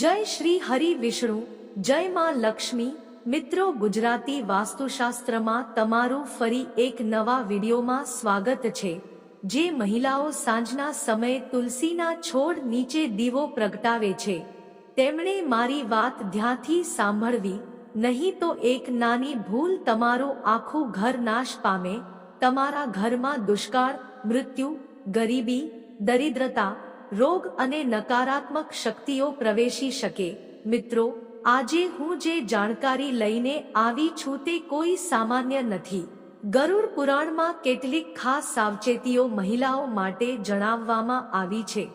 જય શ્રી હરિ વિષ્ણુ, જય માં લક્ષ્મી. મિત્રો, ગુજરાતી વાસ્તુશાસ્ત્રમાં તમારું ફરી એક નવા વિડીયોમાં સ્વાગત છે. જે મહિલાઓ સાંજના સમયે તુલસીના છોડ નીચે દીવો પ્રગટાવે છે. તેમણે મારી વાત ધ્યાનથી સાંભળવી, નહીં તો એક નાની ભૂલ તમારું આખું ઘર નાશ પામે. તમારા ઘરમાં દુષ્કાળ, મૃત્યુ, ગરીબી, દરિદ્રતા રોગ અને નકારાત્મક શક્તિઓ પ્રવેશી શકે. મિત્રો, આજે હું જે જાણકારી લઈને આવી છું તે કોઈ સામાન્ય નથી. ગરુડ પુરાણમાં કેટલીક ખાસ સાવચેતીઓ મહિલાઓ માટે જણાવવામાં આવી છે,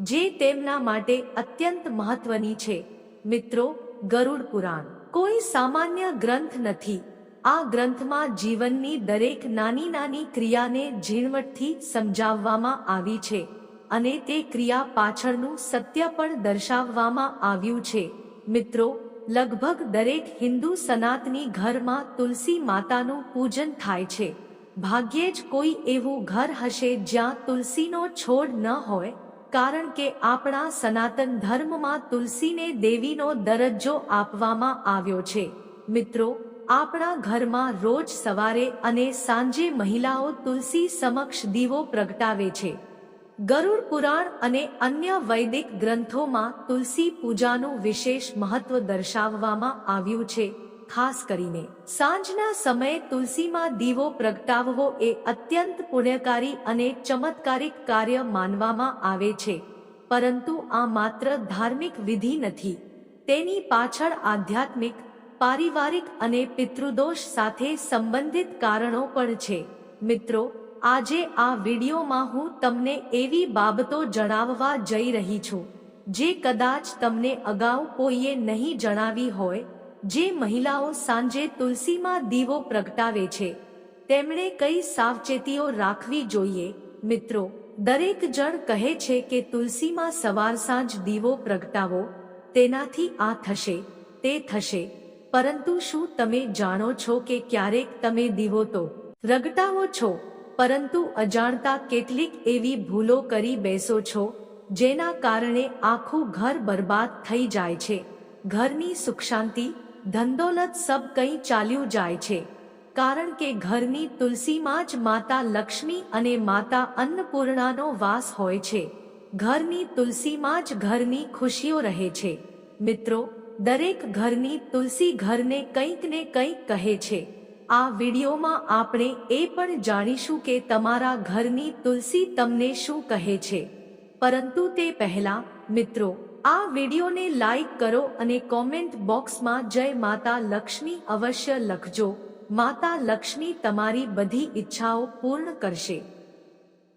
જે તેમના માટે અત્યંત મહત્વની છે. મિત્રો, ગરુડ પુરાણ કોઈ સામાન્ય ગ્રંથ નથી. આ ગ્રંથમાં જીવનની દરેક નાની નાની ક્રિયાને ઝીણવટથી સમજાવવામાં આવી છે. અને તે ક્રિયા પાછળનું સત્ય પણ દર્શાવવામાં આવ્યું છે. મિત્રો, લગભગ દરેક હિન્દુ સનાતની ઘરમાં તુલસી માતાનું પૂજન થાય છે. ભાગ્યે જ કોઈ એવું ઘર હશે જ્યાં તુલસીનો છોડ ન હોય, કારણ કે આપણા સનાતન ધર્મમાં તુલસીને દેવીનો દરજ્જો આપવામાં આવ્યો છે. મિત્રો, આપણા ઘરમાં રોજ સવારે અને સાંજે મહિલાઓ તુલસી સમક્ષ દીવો પ્રગટાવે છે. ગરુડ પુરાણ અને અન્ય વૈદિક ગ્રંથોમાં તુલસી પૂજાનું વિશેષ મહત્વ દર્શાવવામાં આવ્યું છે, ખાસ કરીને સાંજના સમયે તુલસીમાં દીવો પ્રગટાવવો એ અત્યંત પુણ્યકારી અને ચમત્કારિક કાર્ય માનવામાં આવે છે, પરંતુ આ માત્ર ધાર્મિક વિધિ નથી, તેની પાછળ આધ્યાત્મિક, પારિવારિક અને પિતૃદોષ સાથે સંબંધિત કારણો પણ છે. મિત્રો આજે આ વિડીયોમાં હું તમને એવી બાબતો જણાવવા જઈ રહી છું, જે કદાચ તમને અગાઉ કોઈએ નહીં જણાવી હોય, જે મહિલાઓ સાંજે તુલસીમાં દીવો પ્રગટાવે છે. તેમણે કઈ સાવચેતીઓ રાખવી જોઈએ? મિત્રો, દરેક જણ કહે છે કે તુલસીમાં સવાર સાંજ દીવો પ્રગટાવો, તેનાથી આ થશે, તે થશે. પરંતુ શું તમે જાણો છો કે ક્યારેક તમે દીવો તો પ્રગટાવો છો? પરંતુ અજાણતા કેટલીક એવી ભૂલો કરી બેસો છો, જેના કારણે આખું ઘર બરબાદ થઈ જાય છે. ઘરની સુખ શાંતિ ધનદોલત સબ કંઈ ચાલ્યું જાય છે. કારણ કે ઘરની તુલસીમાં જ માતા લક્ષ્મી અને માતા અન્નપૂર્ણાનો વાસ હોય છે. ઘરની તુલસીમાં જ ઘરની ખુશીઓ રહે છે. મિત્રો, દરેક ઘરની તુલસી ઘરને કંઈક ને કંઈક કહે છે. આ વિડીયોમાં આપણે એ પણ જાણીશું કે તમારા ઘરની તુલસી તમને શું કહે છે. પરંતુ તે પહેલા, મિત્રો, આ વિડીયોને લાઈક કરો અને કોમેન્ટ બોક્સમાં જય માતા લક્ષ્મી અવશ્ય લખજો. માતા લક્ષ્મી તમારી બધી ઈચ્છાઓ પૂર્ણ કરશે.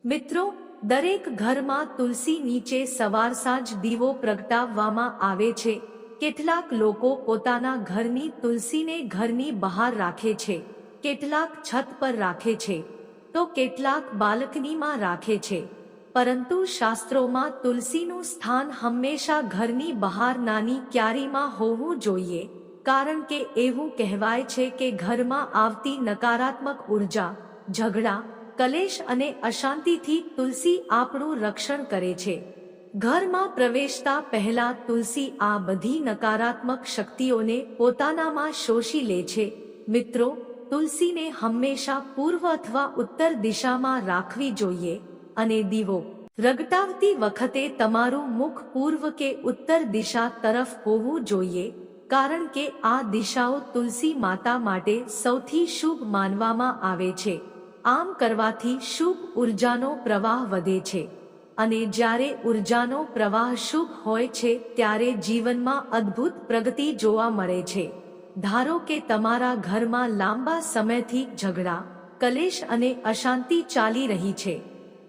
મિત્રો, દરેક ઘરમાં તુલસી નીચે સવાર સાંજ દીવો પ્રગટાવવામાં આવે છે. કેટલાક લોકો પોતાના ઘરની તુલસીને ઘરની બહાર રાખે છે, કેટલાક છત પર રાખે છે, તો કેટલાક બાલ્કનીમાં રાખે છે. પરંતુ શાસ્ત્રોમાં તુલસીનું સ્થાન હંમેશા ઘરની બહાર નાની ક્યારીમાં હોવું જોઈએ, કારણ કે એવું કહેવાય છે કે ઘરમાં આવતી નકારાત્મક ઊર્જા, ઝઘડા, કલેશ અને અશાંતિથી તુલસી આપણું રક્ષણ કરે છે. ઘરમાં પ્રવેશતા પહેલા તુલસી આ બધી નકારાત્મક શક્તિઓને પોતાનામાં શોષી લે છે. મિત્રો, તુલસીને હંમેશા પૂર્વ અથવા ઉત્તર દિશામાં રાખવી જોઈએ અને દીવો રગટાવતી વખતે તમારું મુખ પૂર્વ કે ઉત્તર દિશા તરફ હોવું જોઈએ, કારણ કે આ દિશાઓ તુલસી માતા માટે સૌથી શુભ માનવામાં આવે છે. આમ કરવાથી શુભ ઉર્જાનો પ્રવાહ વધે છે. અને જ્યારે ઉર્જાનો પ્રવાહ શુભ હોય છે, ત્યારે જીવનમાં અદ્ભુત પ્રગતિ જોવા મળે છે. ધારો કે તમારા ઘરમાં લાંબા સમયથી ઝઘડા, કલેશ અને અશાંતિ ચાલી રહી છે.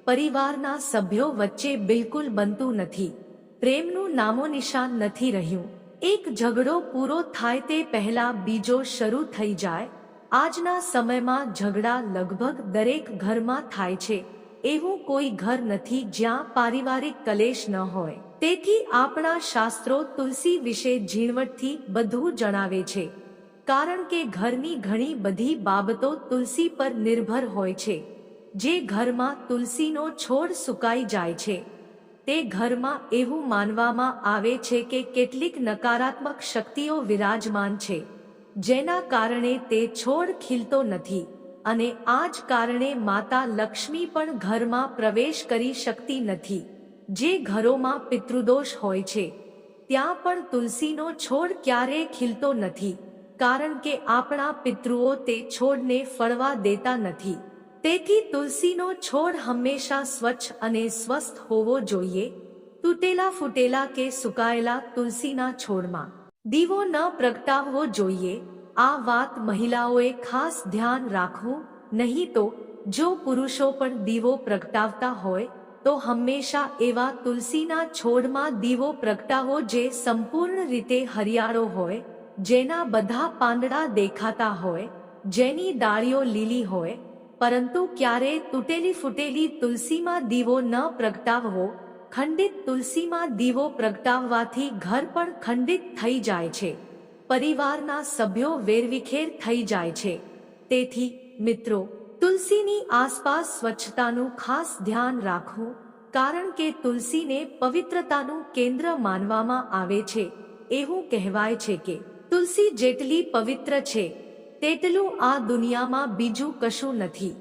પરિવારના સભ્યો વચ્ચે બિલકુલ બનતું નથી. પ્રેમનું નામો નિશાન નથી રહ્યું. એક ઝઘડો પૂરો થાય તે પહેલા બીજો શરૂ થઈ જાય. આજના સમયમાં ઝઘડા લગભગ દરેક ઘરમાં થાય છે. એવું કોઈ ઘર નથી જ્યાં પારિવારિક કલેશ ન હોય. તેથી આપણા શાસ્ત્રો તુલસી વિશે ઝીણવટથી બધું જણાવે છે. કારણ કે ઘરની ઘણી બધી બાબતો તુલસી પર નિર્ભર હોય છે. જે ઘરમાં તુલસીનો છોડ સુકાઈ જાય છે. તે ઘરમાં એવું માનવામાં આવે છે કે કેટલીક નકારાત્મક શક્તિઓ વિરાજમાન છે. જેના કારણે તે છોડ ખીલતો નથી. અને આ જ કારણે માતા લક્ષ્મી પણ ઘરમાં પ્રવેશ કરી શકતી નથી. જે ઘરોમાં પિતૃદોષ હોય છે, ત્યાં પણ તુલસીનો છોડ ક્યારેય ખીલતો નથી, કારણ કે આપણા પિતૃઓ તે છોડને ફળવા દેતા નથી. તેથી તુલસીનો છોડ હંમેશા સ્વચ્છ અને સ્વસ્થ હોવો જોઈએ, તૂટેલા ફૂટેલા કે સુકાયેલા તુલસીના છોડમાં. દીવો ન પ્રગટાવવો જોઈએ આ વાત મહિલાઓએ ખાસ ધ્યાન રાખવું, નહીં તો જો પુરુષો પણ દીવો પ્રગટાવતા હોય, તો હંમેશા એવા તુલસીના છોડમાં દીવો પ્રગટાવો જે સંપૂર્ણ રીતે હરિયાળો હોય, જેના બધા પાંદડા દેખાતા હોય, જેની ડાળીઓ લીલી હોય, પરંતુ ક્યારે તૂટેલી ફૂટેલી તુલસીમાં દીવો ન પ્રગટાવવો, ખંડિત તુલસીમાં દીવો પ્રગટાવવાથી ઘર પણ ખંડિત થઈ જાય છે. પરિવારના સભ્યો વેરવિખેર થઈ જાય છે. તેથી, મિત્રો, તુલસીની આસપાસ સ્વચ્છતાનું ખાસ ધ્યાન રાખવું, કારણ કે તુલસીને પવિત્રતાનું કેન્દ્ર માનવામાં આવે છે. એવું કહેવાય છે કે, તુલસી જેટલી પવિત્ર છે, તેટલું આ દુનિયામાં બીજું કશું નથી.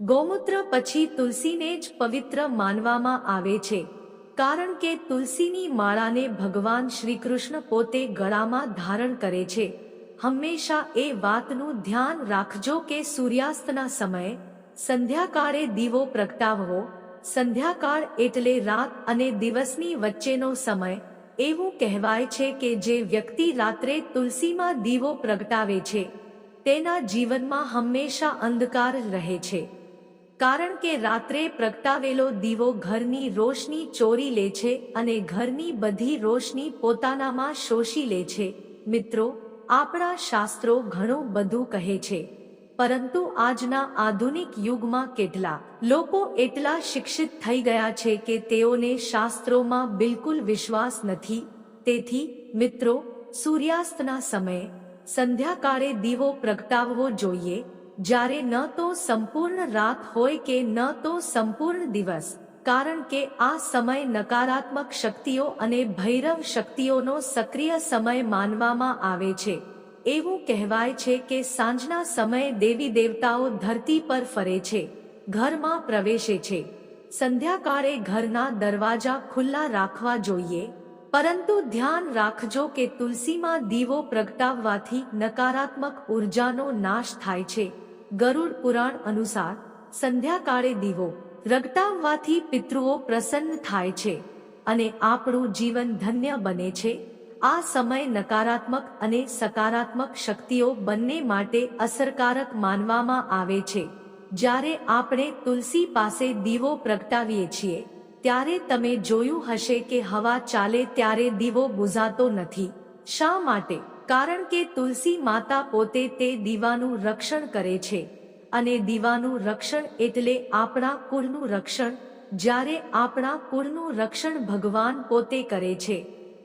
ગૌમૂત્ર પછી તુલસીને જ પવિત્ર માનવામાં આવે છે. કારણ કે તુલસીની માળાને ભગવાન શ્રી કૃષ્ણ પોતે ગળામાં ધારણ કરે છે. હંમેશા એ વાતનું ધ્યાન રાખજો કે સૂર્યાસ્તના સમયે સંધ્યાકાળે દીવો પ્રગટાવવો, સંધ્યાકાળ એટલે રાત અને દિવસની વચ્ચેનો સમય, એવું કહેવાય છે કે જે વ્યક્તિ રાત્રે તુલસીમાં દીવો પ્રગટાવે છે. તેના જીવનમાં હંમેશા અંધકાર રહે છે. કારણ કે રાત્રે પ્રગટાવેલો દીવો ઘરની રોશની ચોરી લે છે અને ઘરની બધી રોશની પોતાનામાં શોષી લે છે. મિત્રો, આપણા શાસ્ત્રો ઘણું બધું કહે છે. પરંતુ આજના આધુનિક યુગમાં કેટલા લોકો એટલા શિક્ષિત થઈ ગયા છે કે તેઓને શાસ્ત્રોમાં બિલકુલ વિશ્વાસ નથી. તેથી, મિત્રો, સૂર્યાસ્તના સમયે સંધ્યાકાળે દીવો પ્રગટાવવો જોઈએ. જ્યારે ન તો સંપૂર્ણ રાત હોય કે ન તો સંપૂર્ણ દિવસ, કારણ કે આ સમય નકારાત્મક શક્તિઓ અને ભૈરવ શક્તિઓનો સક્રિય સમય માનવામાં આવે છે. એવું કહેવાય છે કે સાંજના સમયે દેવી દેવતાઓ ધરતી પર ફરે છે, ઘરમાં પ્રવેશે છે. સંધ્યાકાળે ઘરના દરવાજા ખુલ્લા રાખવા જોઈએ, પરંતુ ધ્યાન રાખજો કે તુલસીમાં દીવો પ્રગટાવવાથી નકારાત્મક ઉર્જાનો નાશ થાય છે. ગરુડ પુરાણ અનુસાર સંધ્યાકાળે દીવો રગટાવવાથી પિતૃઓ પ્રસન્ન થાય છે અને આપણું જીવન ધન્ય બને છે. આ સમય નકારાત્મક અને સકારાત્મક શક્તિઓ બંને માટે અસરકારક માનવામાં આવે છે. જ્યારે આપણે તુલસી પાસે દીવો પ્રગટાવીએ છીએ, ત્યારે તમે જોયું હશે કે હવા ચાલે ત્યારે દીવો બુઝાતો નથી. શા માટે? કારણ કે તુલસી માતા પોતે તે દીવાનું રક્ષણ કરે છે. અને દીવાનું રક્ષણ એટલે આપણા કુળનું રક્ષણ. જ્યારે આપણા કુળનું રક્ષણ ભગવાન પોતે કરે છે,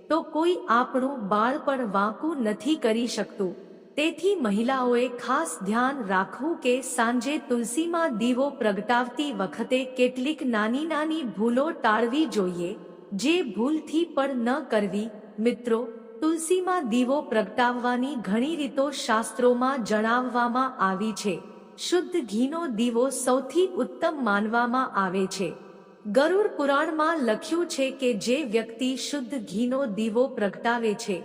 તો કોઈ આપણું બાળ પણ વાંકું નથી કરી શકતું. તેથી મહિલાઓએ ખાસ ધ્યાન રાખવું કે સાંજે તુલસીમાં દીવો પ્રગટાવતી વખતે કેટલીક નાની નાની ભૂલો ટાળવી જોઈએ, જે ભૂલથી પણ ન કરવી. મિત્રો તુલસીમાં દીવો પ્રગટાવવાની ઘણી રીતો શાસ્ત્રોમાં જણાવવામાં આવી છે. શુદ્ધ ઘીનો દીવો સૌથી ઉત્તમ માનવામાં આવે છે. ગરુડ પુરાણમાં લખ્યું છે કે જે વ્યક્તિ શુદ્ધ ઘીનો દીવો પ્રગટાવે છે,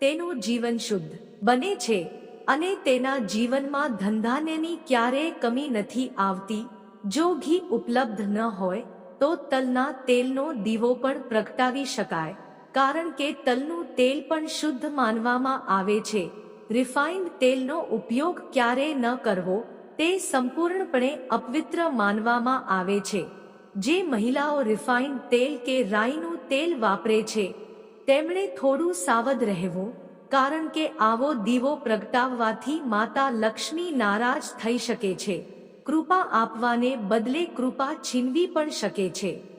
તેનું જીવન શુદ્ધ બને છે અને તેના જીવનમાં ધંધાનેની ક્યારેય કમી નથી આવતી. જો ઘી ઉપલબ્ધ ન હોય, તો તલના તેલનો દીવો પણ પ્રગટાવી શકાય. કારણ કે તલનું તેલ પણ શુદ્ધ માનવામાં આવે છે. રિફાઇન્ડ તેલનો ઉપયોગ ક્યારેય ન કરવો, તે સંપૂર્ણપણે અપવિત્ર માનવામાં આવે છે. જે મહિલાઓ રિફાઇન્ડ તેલ કે રાઈનું તેલ વાપરે છે, તેમણે થોડું સાવધ રહેવું, કારણ કે આવો દીવો પ્રગટાવવાથી માતા લક્ષ્મી નારાજ થઈ શકે છે. કૃપા આપવાને બદલે કૃપા છીનવી પણ શકે છે.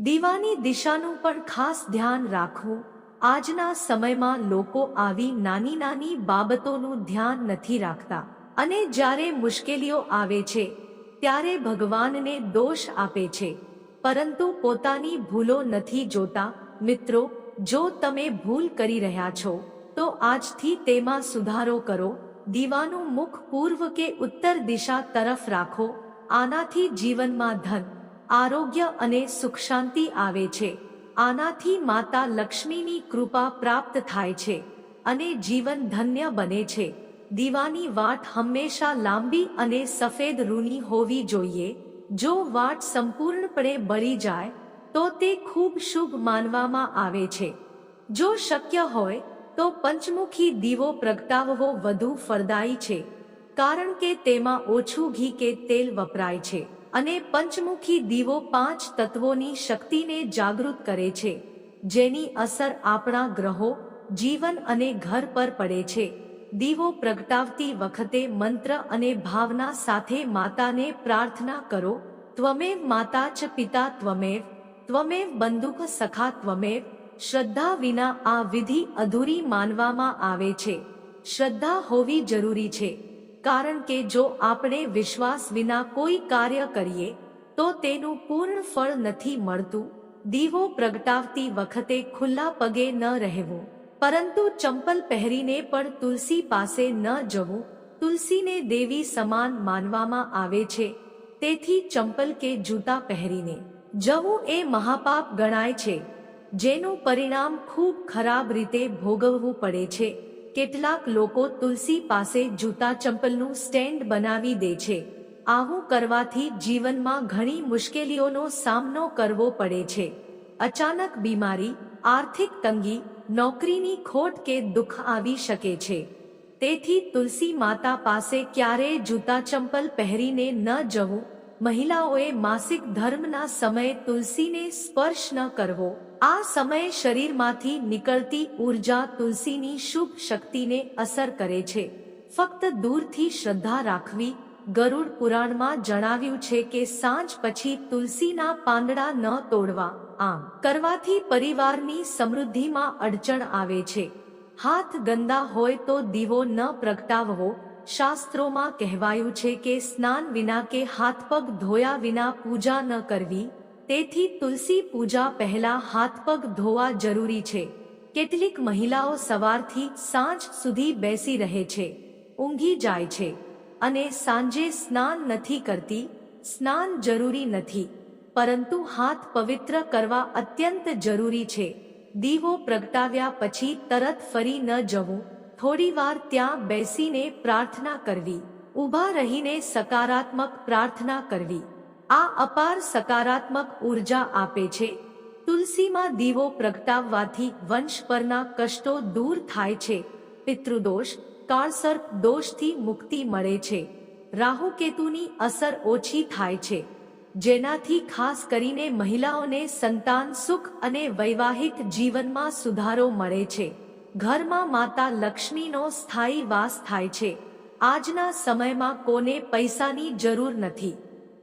દીવાની દિશાનું પણ ખાસ ધ્યાન રાખવું. આજના સમયમાં લોકો આવી નાની નાની બાબતોનું ધ્યાન નથી રાખતા. અને જ્યારે મુશ્કેલીઓ આવે છે, ત્યારે ભગવાનને દોષ આપે છે. પરંતુ પોતાની ભૂલો નથી જોતા. મિત્રો, જો તમે ભૂલ કરી રહ્યા છો, તો આજથી તેમાં સુધારો કરો. દીવાનું મુખ પૂર્વ કે ઉત્તર દિશા તરફ રાખો. આનાથી જીવનમાં ધન આરોગ્ય અને સુખ શાંતિ આવે છે. આનાથી માતા લક્ષ્મીની કૃપા પ્રાપ્ત થાય છે અને જીવન ધન્ય બને છે. દીવાની વાટ હંમેશા લાંબી અને સફેદ રૂની હોવી જોઈએ. જો વાટ સંપૂર્ણપણે બળી જાય, તો તે ખૂબ શુભ માનવામાં આવે છે. જો શક્ય હોય, તો પંચમુખી દીવો પ્રગટાવવો વધુ ફળદાયી છે. કારણ કે તેમાં ઓછું ઘી કે તેલ વપરાય છે. અને પંચમુખી દીવો પાંચ તત્વોની શક્તિને જાગૃત કરે છે, જેની અસર આપણા ગ્રહો, જીવન અને ઘર પર પડે છે. દીવો પ્રગટાવતી વખતે મંત્ર અને ભાવના સાથે માતાને પ્રાર્થના કરો ત્વમેવ માતા ચ પિતા ત્વમેવ ત્વમેવ બંદુક સખા ત્વમેવ. શ્રદ્ધા વિના આ વિધિ અધૂરી માનવામાં આવે છે. શ્રદ્ધા હોવી જરૂરી છે. કારણ કે જો આપણે વિશ્વાસ વિના કોઈ કાર્ય કરીએ, તો તેનું પૂર્ણ ફળ નથી મળતું. દીવો પ્રગટાવતી વખતે ખુલ્લા પગે ન રહેવું. પરંતુ ચંપલ પહેરીને પણ તુલસી પાસે ન જવું. તુલસીને દેવી સમાન માનવામાં આવે છે. તેથી ચંપલ કે જૂતા પહેરીને જવું એ મહાપાપ ગણાય છે, જેનું પરિણામ ખૂબ ખરાબ રીતે ભોગવવું પડે છે. કેટલાક લોકો તુલસી પાસે જૂતા ચંપલનું સ્ટેન્ડ બનાવી દે છે. આવું કરવાથી જીવનમાં ઘણી મુશ્કેલીઓનો સામનો કરવો પડે છે. અચાનક બીમારી, આર્થિક તંગી, નોકરીની ખોટ કે દુઃખ આવી શકે છે. તેથી તુલસી માતા પાસે ક્યારેય જૂતા ચંપલ પહેરીને ન જવું મહિલાઓએ માસિક ધર્મના સમયે તુલસીને સ્પર્શ ન કરવો. આ સમયે શરીરમાંથી નીકળતી ઊર્જા તુલસીની શુભ શક્તિને અસર કરે છે. ફક્ત દૂરથી શ્રદ્ધા રાખવી, ગરુડ પુરાણમાં જણાવ્યું છે કે સાંજ પછી તુલસીના પાંદડા ન તોડવા. આમ, કરવાથી પરિવારની સમૃદ્ધિમાં અડચણ આવે છે. હાથ ગંદા હોય તો દીવો ન પ્રગટાવવો શાસ્ત્રોમાં કહેવાયું છે કે સ્નાન વિના કે હાથપગ ધોયા વિના પૂજા ન કરવી, તેથી તુલસી પૂજા પહેલા હાથપગ ધોવા જરૂરી છે. કેટલીક મહિલાઓ સવારથી સાંજ સુધી બેસી રહે છે, ઊંઘી જાય છે, અને સાંજે સ્નાન નથી કરતી, સ્નાન જરૂરી નથી, પરંતુ હાથ પવિત્ર કરવા અત્યંત જરૂરી છે. દીવો પ્રગટાવ્યા પછી તરત ફરી ન જવું થોડીવાર ત્યાં બેસીને પ્રાર્થના કરવી. ઊભા રહીને સકારાત્મક પ્રાર્થના કરવી. આ અપાર સકારાત્મક ઊર્જા આપે છે. તુલસીમાં દીવો પ્રગટાવવાથી વંશ પરના કષ્ટો દૂર થાય છે. પિતૃદોષ, કાળસર્પ દોષથી મુક્તિ મળે છે. રાહુકેતુની અસર ઓછી થાય છે. જેનાથી ખાસ કરીને મહિલાઓને સંતાન સુખ અને વૈવાહિક જીવનમાં સુધારો મળે છે. ઘરમાં માતા લક્ષ્મીનો સ્થાયી વાસ થાય છે. આજના સમયમાં કોને પૈસાની જરૂર નથી.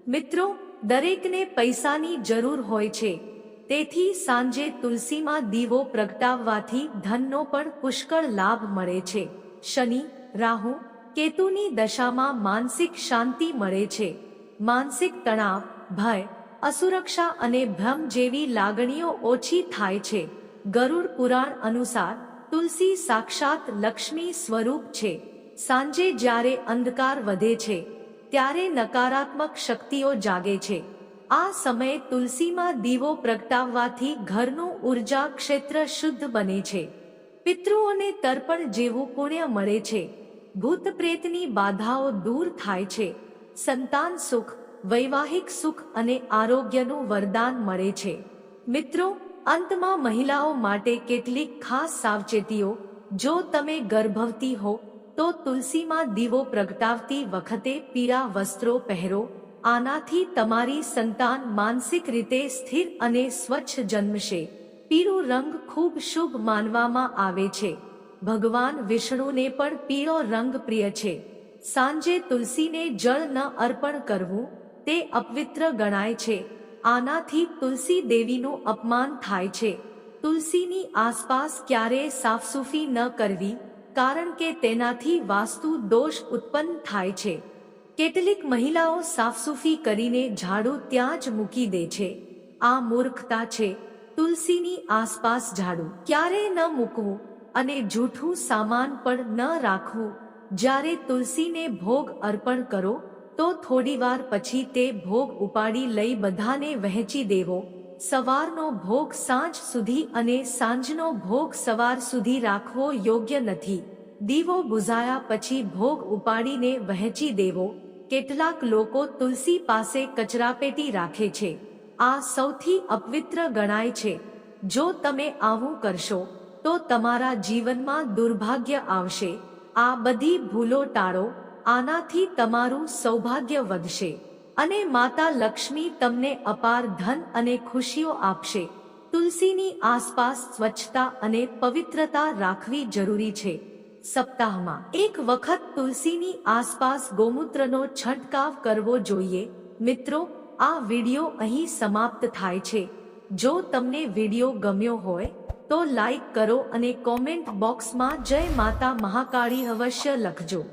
મિત્રો, દરેકને પૈસાની જરૂર હોય છે. તેથી સાંજે તુલસીમાં દીવો પ્રગટાવવાથી ધનનો પણ પુષ્કળ લાભ મળે છે. શનિ, રાહુ, કેતુની દશામાં માનસિક શાંતિ મળે છે. માનસિક તણાવ, ભય, અસુરક્ષા અને ભ્રમ જેવી લાગણીઓ ઓછી થાય છે. ગરુડ પુરાણ અનુસાર તુલસી સાક્ષાત લક્ષ્મી સ્વરૂપ છે. સાંજે જ્યારે અંધકાર વધે છે, ત્યારે નકારાત્મક શક્તિઓ જાગે છે. આ સમયે તુલસીમાં દીવો પ્રગટાવવાથી ઘરનું ઊર્જા ક્ષેત્ર શુદ્ધ બને છે. પિતૃઓને તર્પણ જેવું પુણ્ય મળે છે. ભૂત પ્રેતની બાધાઓ દૂર થાય છે. સંતાન સુખ, વૈવાહિક સુખ અને આરોગ્યનું વરદાન મળે છે. મિત્રો અંતમાં મહિલાઓ માટે કેટલીક ખાસ સાવચેતીઓ. જો તમે ગર્ભવતી હો, તો તુલસીમાં દીવો પ્રગટાવતી વખતે પીળા વસ્ત્રો પહેરો. આનાથી તમારી સંતાન માનસિક રીતે સ્થિર અને સ્વચ્છ જન્મશે. પીળો રંગ ખૂબ શુભ માનવામાં આવે છે. ભગવાન વિષ્ણુને પણ પીળો રંગ પ્રિય છે. સાંજે તુલસીને જળ ન અર્પણ કરવું, તે અપવિત્ર ગણાય છે. આનાથી તુલસી દેવીનું અપમાન થાય છે. તુલસીની આસપાસ ક્યારેય સાફસૂફી ન કરવી, કારણ કે તેનાથી વાસ્તુ દોષ ઉત્પન્ન થાય છે. કેટલીક મહિલાઓ સાફસૂફી કરીને ઝાડુ ત્યાં જ મૂકી દે છે. આ મૂર્ખતા છે. તુલસીની આસપાસ ઝાડુ ક્યારેય ન મૂકવું અને જૂઠું સામાન પણ ન રાખવું. જ્યારે તુલસીને ભોગ અર્પણ કરો તો થોડીવાર પછી તે ભોગ ઉપાડી લઈ બધાને વહેંચી દેવો. સવારનો ભોગ સાંજ સુધી અને સાંજનો ભોગ સવાર સુધી રાખવો યોગ્ય નથી. દીવો બુઝાયા પછી ભોગ ઉપાડીને વહેંચી દેવો. કેટલાક લોકો તુલસી પાસે કચરાપેટી રાખે છે. આ સૌથી અપવિત્ર ગણાય છે. જો તમે આવું કરશો, તો તમારા જીવનમાં દુર્ભાગ્ય આવશે. આ બધી ભૂલો ટાળો. આનાથી તમારું સૌભાગ્ય વધશે અને માતા લક્ષ્મી તમને અપાર ધન અને ખુશીઓ આપશે. તુલસીની આસપાસ સ્વચ્છતા અને પવિત્રતા રાખવી જરૂરી છે. સપ્તાહમાં એક વખત તુલસીની આસપાસ ગોમૂત્રનો છંટકાવ કરવો જોઈએ. મિત્રો, આ વિડિયો અહીં સમાપ્ત થાય છે. જો તમને વિડિયો ગમ્યો હોય, તો લાઈક કરો અને કોમેન્ટ બોક્સમાં જય માતા મહાકાળી અવશ્ય લખજો.